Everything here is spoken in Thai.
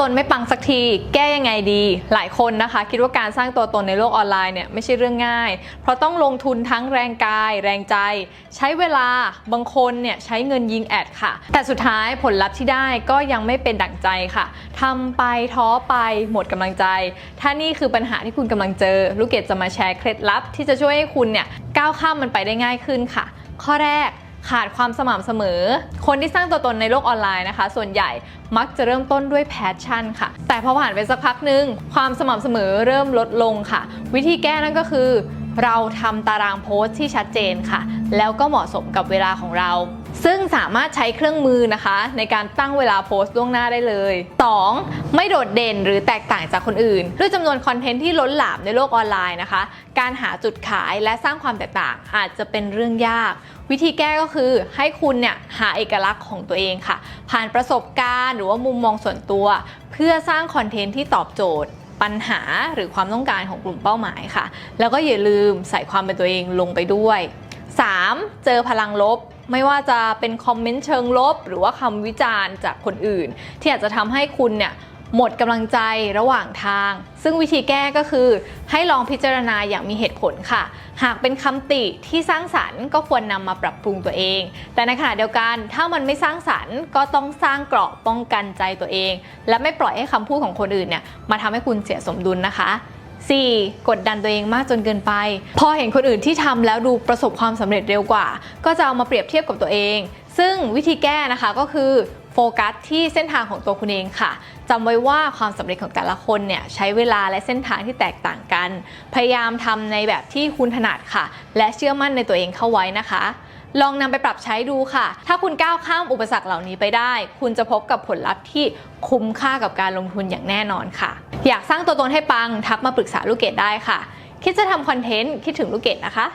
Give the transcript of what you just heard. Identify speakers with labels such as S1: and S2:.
S1: ตนไม่ปังสักที แก้ยังไงดี หลายคนนะคะ คิดว่าการสร้างตัวตนในโลกออนไลน์เนี่ยไม่ใช่เรื่องง่าย เพราะต้องลงทุนทั้งแรงกาย แรงใจ ใช้เวลาบางคนเนี่ยใช้เงินยิงแอดค่ะ แต่สุดท้ายผลลัพธ์ที่ได้ก็ยังไม่เป็นดั่งใจค่ะทำไปท้อไปหมดกำลังใจ ถ้านี่คือปัญหาที่คุณกำลังเจอ ลูกเกดจะมาแชร์เคล็ดลับที่จะช่วยให้คุณเนี่ยก้าวข้ามมันไปได้ง่ายขึ้นค่ะ ข้อแรก ขาดความสม่ำเสมอ คนที่สร้างตัวตนในโลกออนไลน์นะคะ ส่วนใหญ่มักจะเริ่มต้นด้วยแพชชั่นค่ะ แต่พอผ่านไปสักพักหนึ่งความสม่ำเสมอเริ่มลดลงค่ะ วิธีแก้นั่นก็คือ เราทำตารางโพสต์ที่ชัดเจนค่ะ แล้วก็เหมาะสมกับเวลาของเรา ซึ่งสามารถใช้เครื่องมือนะคะ ในการตั้งเวลาโพสต์ล่วงหน้าได้เลย 2. ไม่โดดเด่นหรือแตกต่างจากคนอื่น ด้วยจำนวนคอนเทนต์ที่ล้นหลามในโลกออนไลน์นะคะ การหาจุดขายและสร้างความแตกต่างอาจจะเป็นเรื่องยาก วิธีแก้ก็คือให้คุณเนี่ยหาเอกลักษณ์ของตัวเองค่ะ ผ่านประสบการณ์ หรือว่ามุมมองส่วนตัว เพื่อสร้างคอนเทนต์ที่ตอบโจทย์ ปัญหาหรือความต้องการของกลุ่มเป้าหมายค่ะ แล้วก็อย่าลืมใส่ความเป็นตัวเองลงไปด้วย 3. เจอพลังลบ ไม่ว่าจะเป็นคอมเมนต์เชิงลบ หรือว่าคำวิจารณ์จากคนอื่น ที่อาจจะทำให้คุณเนี่ย หมดกำลังใจระหว่างทาง ซึ่งวิธีแก้ก็คือ ให้ลองพิจารณาอย่างมีเหตุผลค่ะ หากเป็นคำติที่สร้างสรรค์ก็ควรนำมาปรับปรุงตัวเอง แต่ในขณะเดียวกันถ้ามันไม่สร้างสรรค์ก็ต้องสร้างเกราะป้องกันใจตัวเอง และไม่ปล่อยให้คำพูดของคนอื่นเนี่ยมาทำให้คุณเสียสมดุลนะคะ 4. กดดันตัวเองมากจนเกินไป พอเห็นคนอื่นที่ทำแล้วดูประสบความสำเร็จเร็วกว่า ก็จะเอามาเปรียบเทียบกับตัวเอง ซึ่งวิธีแก้นะคะก็คือ โฟกัสที่เส้นทางของตัวคุณเองค่ะจำไว้ว่าความสำเร็จของแต่ละคนเนี่ยใช้เวลาและเส้นทางที่แตกต่างกัน พยายามทำในแบบที่คุณถนัดค่ะ และเชื่อมั่นในตัวเองเข้าไว้นะคะ ลองนำไปปรับใช้ดูค่ะ ถ้าคุณก้าวข้ามอุปสรรคเหล่านี้ไปได้ คุณจะพบกับผลลัพธ์ที่คุ้มค่ากับการลงทุนอย่างแน่นอนค่ะ อยากสร้างตัวตนให้ปังทักมาปรึกษาลูกเกดได้ค่ะ คิดจะทำคอนเทนต์คิดถึงลูกเกดนะคะ